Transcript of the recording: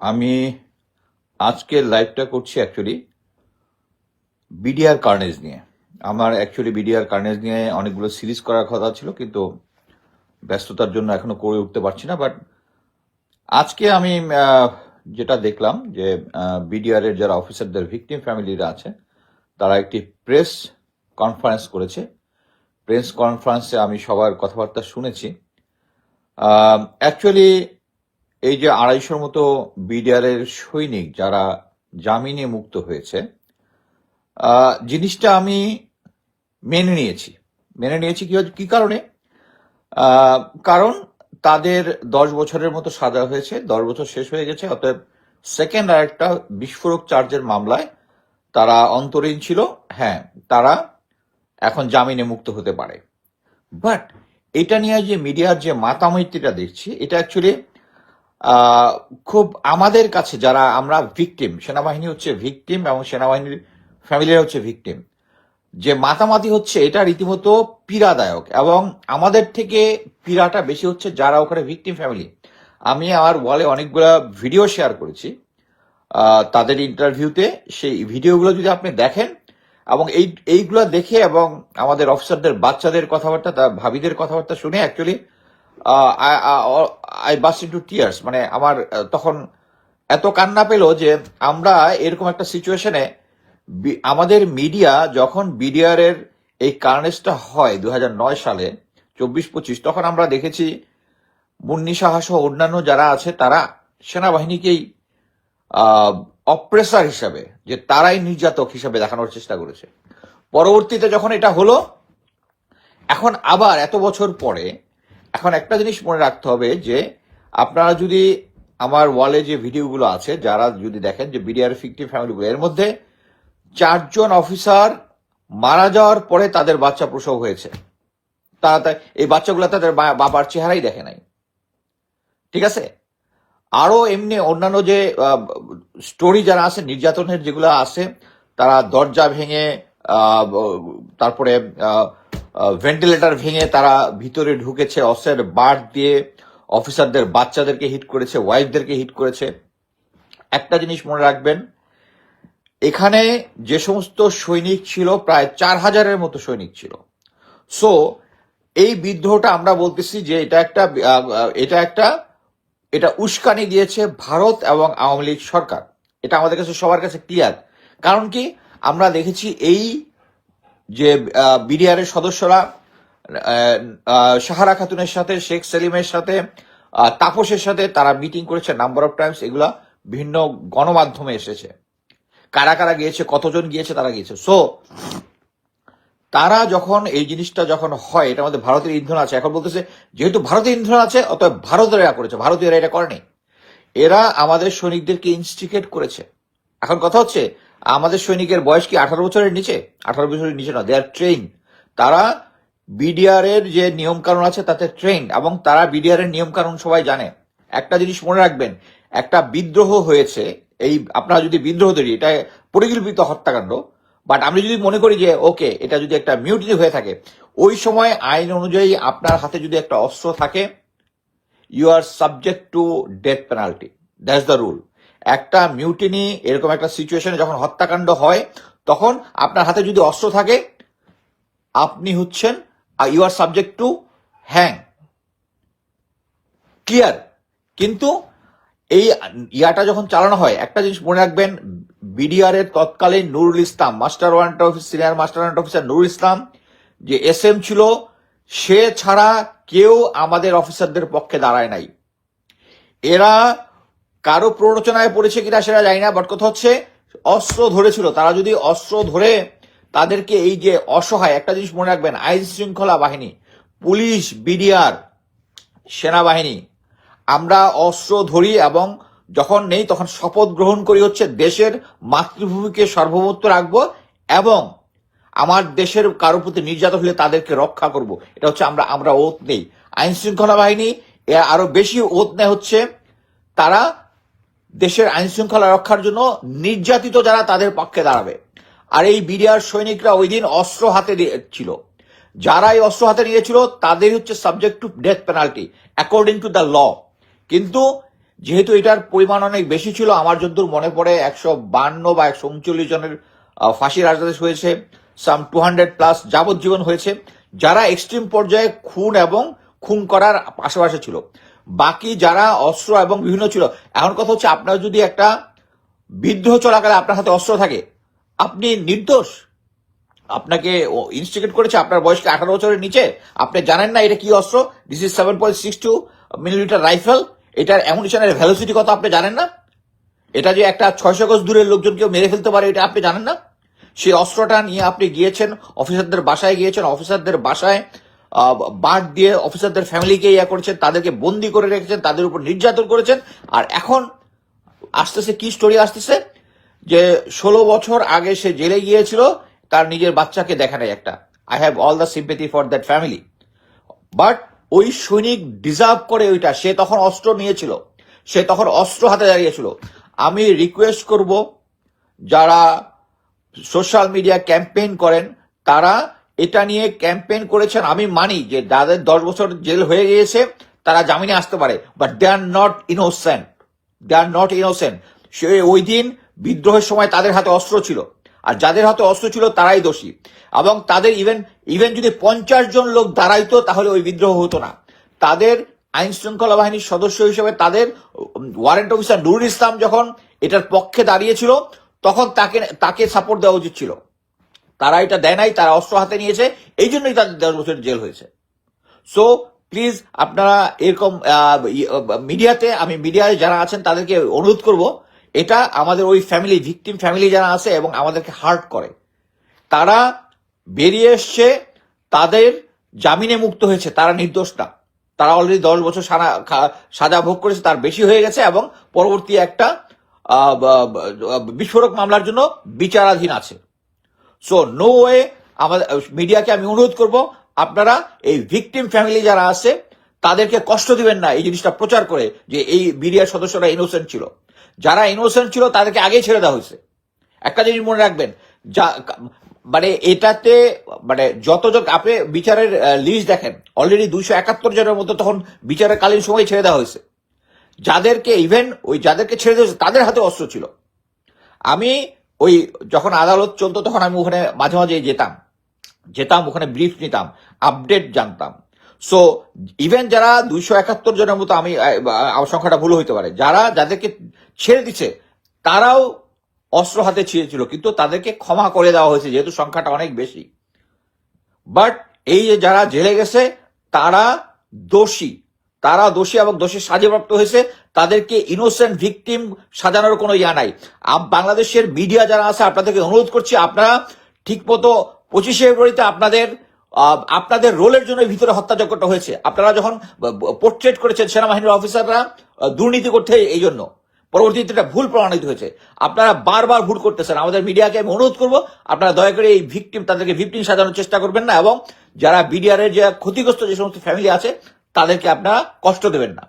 আমি আজকের লাইভটা করছি অ্যাকচুয়ালি বিডিআর কার্নেজ নিয়ে। আমার অ্যাকচুয়ালি বিডিআর কার্নেজ নিয়ে অনেকগুলো সিরিজ করার কথা ছিল, কিন্তু ব্যস্ততার জন্য এখনও করে উঠতে পারছি না বাট আজকে আমি যেটা দেখলাম যে বিডিআর এর যারা অফিসারদের ভিকটিম ফ্যামিলিরা আছে, তারা একটি প্রেস কনফারেন্স করেছে। প্রেস কনফারেন্সে আমি সবার কথাবার্তা শুনেছি। অ্যাকচুয়ালি এই যে আড়াইশোর মতো বিডিআর এর সৈনিক যারা জামিনে মুক্ত হয়েছে জিনিসটা আমি মেনে নিয়েছি। মেনে নিয়েছি কি কি কারণে? কারণ তাদের দশ বছরের মতো সাজা হয়েছে, দশ বছর শেষ হয়ে গেছে, অতএব সেকেন্ড আর একটা বিস্ফোরক চার্জের মামলায় তারা অন্তরীণ ছিল। হ্যাঁ তারা এখন জামিনে মুক্ত হতে পারে। বাট এটা নিয়ে যে মিডিয়ার যে মাতামৈত্রীটা দেখছি, এটা অ্যাকচুয়ালি খুব আমাদের কাছে যারা আমরা ভিকটিম সেনাবাহিনী হচ্ছে ভিকটিম এবং সেনাবাহিনীর ফ্যামিলিরা হচ্ছে ভিকটিম যে মাতামাতি হচ্ছে, এটা রীতিমতো পীড়াদায়ক এবং আমাদের থেকে পীড়াটা বেশি হচ্ছে যারা ওখানে ভিকটিম ফ্যামিলি আমি আমার ওয়ালে অনেকগুলো ভিডিও শেয়ার করেছি। তাদের ইন্টারভিউতে সেই ভিডিওগুলো যদি আপনি দেখেন এবং এই, এইগুলো দেখে এবং আমাদের অফিসারদের বাচ্চাদের কথাবার্তা ভাবিদের কথাবার্তা শুনে actually I burst into tears মানে আমার তখন এত কান্না পেল যে আমরা এরকম একটা সিচুয়েশনে আমাদের মিডিয়া যখন বিডিআর এর এই কার্নেসটা হয় দু হাজার নয় সালে, চব্বিশ পঁচিশ, তখন আমরা দেখেছি মুন্নি সাহা সহ অন্যান্য যারা আছে, তারা সেনাবাহিনীকেই অপ্রেসার হিসাবে, যে তারাই নির্যাতক হিসাবে দেখানোর চেষ্টা করেছে। পরবর্তীতে যখন এটা হলো, এখন আবার এত বছর পরে এখন একটা জিনিস মনে রাখতে হবে যে আপনারা যদি আমার ওয়ালে যে ভিডিওগুলো আছে, যারা যদি দেখেন যে বিডিআর ফিকটিভ ফ্যামিলিগুলো এর মধ্যে চারজন অফিসার মারা যাওয়ার পরে তাদের বাচ্চা প্রসব হয়েছে। তারা এই বাচ্চাগুলো তাদের বাবার চেহারাই দেখে নাই। ঠিক আছে? আরও এমনি অন্যান্য যে স্টোরি যারা আছে, নির্যাতনের যেগুলো আছে, তারা দরজা ভেঙে তারপরে ভেন্টিলেটর ভেঙে তারা ভিতরে ঢুকেছে অস্ত্রের বার দিয়ে অফিসারদের, বাচ্চাদেরকে হিট করেছে ওয়াইফদেরকে হিট করেছে। একটা জিনিস মনে রাখবেন, এখানে যে সমস্ত সৈনিক ছিল, প্রায় চার হাজারের মতো সৈনিক ছিল। সো এই বিদ্রোহটা আমরা বলতেছি যে এটা একটা এটা একটা, এটা উস্কানি দিয়েছে ভারত এবং আওয়ামী লীগ সরকার। এটা আমাদের কাছে, সবার কাছে ক্লিয়ার কারণ কি? আমরা দেখেছি এই যে বিডিআর এর সদস্যরা সাহারা খাতুনের সাথে, শেখ সেলিমের সাথে তাপসের সাথে তারা মিটিং করেছে, নাম্বার অফ টাইমস, এগুলা ভিন্ন গণমাধ্যমে এসেছে। কারা কারা গিয়েছে, কতজন গিয়েছে, তারা গিয়েছে। সো তারা যখন এই জিনিসটা যখন হয়, এটা আমাদের ভারতের ইন্ধন আছে। এখন বলতেছে, যেহেতু ভারতের ইন্ধন আছে, অতএব ভারতের এরা করেছে, ভারতীয়রা এটা করেনি। এরা আমাদের সৈনিকদেরকে ইনস্টিকেট করেছে। এখন কথা হচ্ছে আমাদের সৈনিকের বয়স কি আঠারো বছরের নিচে? আঠারো বছরের নিচে না দে আর ট্রেন তারা বিডিআর এর যে নিয়ম কানুন আছে, তাতে ট্রেন এবং তারা বিডিআর এর নিয়ম কানুন সবাই জানে। একটা জিনিস মনে রাখবেন, একটা বিদ্রোহ হয়েছে, এই আপনারা যদি বিদ্রোহ তৈরি, এটা পরিকল্পিত হত্যাকাণ্ড বাট আমি যদি মনে করি যে ওকে এটা যদি একটা মিউটিনি হয়ে থাকে, ওই সময় আইন অনুযায়ী আপনার হাতে যদি একটা অস্ত্র থাকে you are subject to death penalty that's the rule একটা মিউটিনি এরকম একটা সিচুয়েশনে যখন হত্যাকাণ্ড হয়, তখন আপনার হাতে যদি অস্ত্র থাকে, আপনি হচ্ছেন you are subject to hang clear কিন্তু এই ইয়াটা যখন চালানো হয়, একটা জিনিস মনে রাখবেন বিডিআর এর তৎকালীন Nurul Islam master warrant office senior master warrant officer Nurul Islam, যে এস এম ছিল, সে ছাড়া কেউ আমাদের অফিসারদের পক্ষে দাঁড়ায় নাই। এরা কারও প্ররোচনায় পড়েছে কিনা সেটা জানি না বাট কথা হচ্ছে অস্ত্র ধরেছিল। তারা যদি অস্ত্র ধরে তাদেরকে এই যে অসহায়, একটা জিনিস মনে রাখবেন, আইন শৃঙ্খলা বাহিনী, পুলিশ, বিডিআর, সেনাবাহিনী, আমরা অস্ত্র ধরি এবং যখন নেই তখন শপথ গ্রহণ করি হচ্ছে দেশের মাতৃভূমিকে সার্বভৌমত্ব রাখব এবং আমার দেশের কারোর প্রতি নির্যাতন হলে তাদেরকে রক্ষা করব। এটা হচ্ছে আমরা আমরা ওত নেই। আইন শৃঙ্খলা বাহিনী আরও বেশি ওত নেয় হচ্ছে, তারা দেশের আইন শৃঙ্খলা রক্ষার জন্য নির্যাতিত যারা তাদের পক্ষে দাঁড়াবে। আর এই বিডিআর সৈনিকরা ওই দিন অস্ত্র হাতে ছিল যারা এই অস্ত্র হাতে নিয়েছিল, তাদের হচ্ছে subject to death penalty according to the law কিন্তু যেহেতু এটার পরিমাণ অনেক বেশি ছিল, আমার যদ্দূর মনে পড়ে একশো বান্ন বা একশো উনচল্লিশ জনের ফাঁসির আদেশ হয়েছে সাম টু হান্ড্রেড প্লাস যাবজ্জীবন হয়েছে, যারা এক্সট্রিম পর্যায়ে খুন এবং খুন করার পাশাপাশি ছিল। বাকি যারা অস্ত্র এবং বিভিন্ন ছিল এখন কথা হচ্ছে আপনার যদি একটা বিদ্রোহ চলাকালে আপনার হাতে অস্ত্র থাকে, আপনি নির্দোষ। আপনাকে ইনস্টিগেট করেছে আপনার বয়সকে আঠারো বছরের নিচে? আপনি জানেন না এটা কি অস্ত্র? This is seven point six two millimetre rifle এটার অ্যামুনিশনের ভ্যালোসিটি কত আপনি জানেন না? এটা যে একটা ছয়শো গজ দূরের লোকজনকেও মেরে ফেলতে পারে, এটা আপনি জানেন না? সেই অস্ত্রটা নিয়ে আপনি গিয়েছেন, অফিসারদের বাসায় গিয়েছেন, অফিসারদের বাসায় বাঁট দিয়ে অফিসারদের ফ্যামিলিকে ইয়া করেছেন, তাদেরকে বন্দি করে রেখেছেন, তাদের উপর নির্যাতন করেছেন। আর এখন আসতেছে কি স্টোরি আসতেছে? যে ষোলো বছর আগে সে জেলে গিয়েছিল, তার নিজের বাচ্চাকে দেখা নেই একটা। I have all the sympathy for that family but ওই সৈনিক ডিজার্ভ করে ওইটা। সে তখন অস্ত্র নিয়েছিল। সে তখন অস্ত্র হাতে দাঁড়িয়েছিল। আমি রিকোয়েস্ট করব, যারা সোশ্যাল মিডিয়া ক্যাম্পেইন করেন, তারা এটা নিয়ে ক্যাম্পেইন করেছেন, আমি মানি যে যাদের দশ বছর জেল হয়ে গিয়েছে, তারা জামিনে আসতে পারে। But they are not innocent they are not innocent সে ওই দিন বিদ্রোহের সময় তাদের হাতে অস্ত্র ছিল। আর যাদের হাতে অস্ত্র ছিল, তারাই দোষী। এবং তাদের ইভেন ইভেন যদি পঞ্চাশ জন লোক দাঁড়াইতো, তাহলে ওই বিদ্রোহ হতো না। তাদের আইন শৃঙ্খলা বাহিনীর সদস্য হিসেবে তাদের ওয়ারেন্ট অফিসার নুরুল ইসলাম যখন এটার পক্ষে দাঁড়িয়েছিল, তখন তাকে তাকে সাপোর্ট দেওয়া উচিত ছিল। তারা এটা দেয় নাই, তারা অস্ত্র হাতে নিয়েছে, এই জন্যই তাদের দশ বছর জেল হয়েছে। সো প্লিজ আপনারা এরকম মিডিয়াতে, আমি মিডিয়ায় যারা আছেন, তাদেরকে অনুরোধ করব, এটা আমাদের ওই ফ্যামিলি ভিকটিম ফ্যামিলি যারা আছে এবং আমাদেরকে হার্ট করে। তারা বেরিয়ে এসছে, তাদের জামিনে মুক্ত হয়েছে, তারা নির্দোষ না। তারা অলরেডি দশ বছর সারা- সাজা ভোগ করেছে, তার বেশি হয়ে গেছে এবং পরবর্তী একটা বিস্ফোরক মামলার জন্য বিচারাধীন আছে। সো নো ওয়ে আমাদের মিডিয়াকে আমি অনুরোধ করব, আপনারা এই ভিকটিম ফ্যামিলি যারা আছে, তাদেরকে কষ্ট দিবেন না এই জিনিসটা প্রচার করে যে এই মিডিয়ার সদস্যরা ইনোসেন্ট ছিল। যারা ইনোসেন্ট ছিল, তাদেরকে আগেই ছেড়ে দেওয়া হয়েছে। একটা জিনিস মনে রাখবেন, যা মানে এটাতে মানে যতজন আপনি বিচারের লিস্ট দেখেন অলরেডি দুইশো একাত্তর জনের মতো তখন বিচারের কালীন সময় ছেড়ে দেওয়া হয়েছে। যাদেরকে ইভেন ওই যাদেরকে ছেড়ে দেওয়া হয়েছে, তাদের হাতে অস্ত্র ছিল। আমি ওই যখন আদালত চলতো, তখন আমি ওখানে মাঝে মাঝে যেতাম। যেতাম, ওখানে ব্রিফ নিতাম আপডেট জানতাম। সো ইভেন যারা দুইশো একাত্তর জনের মতো আমি সংখ্যাটা ভুল হইতে পারে, যারা যাদেরকে ছেড়ে দিচ্ছে তারাও অস্ত্র হাতে ছিঁড়েছিল, কিন্তু তাদেরকে ক্ষমা করে দেওয়া হয়েছে, যেহেতু সংখ্যাটা অনেক বেশি। বাট এই যে যারা জেলে গেছে, তারা দোষী। তারা দোষী এবং দোষী সাজাপ্রাপ্ত হয়েছে, তাদেরকে ইনোসেন্ট ভিকটিম সাজানোর কোনো ইয়া নাই। বাংলাদেশের মিডিয়া যারা আছে, আপনাদেরকে অনুরোধ করছি, আপনারা ঠিকমতো পঁচিশে ফেব্রুয়ারিতে আপনাদের আপনাদের রোলের জন্য ভিতরে হত্যাযজ্ঞটা হয়েছে। আপনারা যখন পোর্ট্রেট করেছেন সেনাবাহিনীর অফিসাররা দুর্নীতি করতে এই জন্য। পরবর্তীতে এটা ভুল প্রমাণিত হয়েছে। আপনারা বারবার ভুল করতেছেন। আমাদের মিডিয়াকে আমি অনুরোধ করব, আপনারা দয়া করে এই ভিকটিম তাদেরকে ভিকটিম সাজানোর চেষ্টা করবেন না এবং যারা বিডিআর এর যে ক্ষতিগ্রস্ত যে সমস্ত ফ্যামিলি আছে তাদেরকে আপনারা কষ্ট দেবেন না।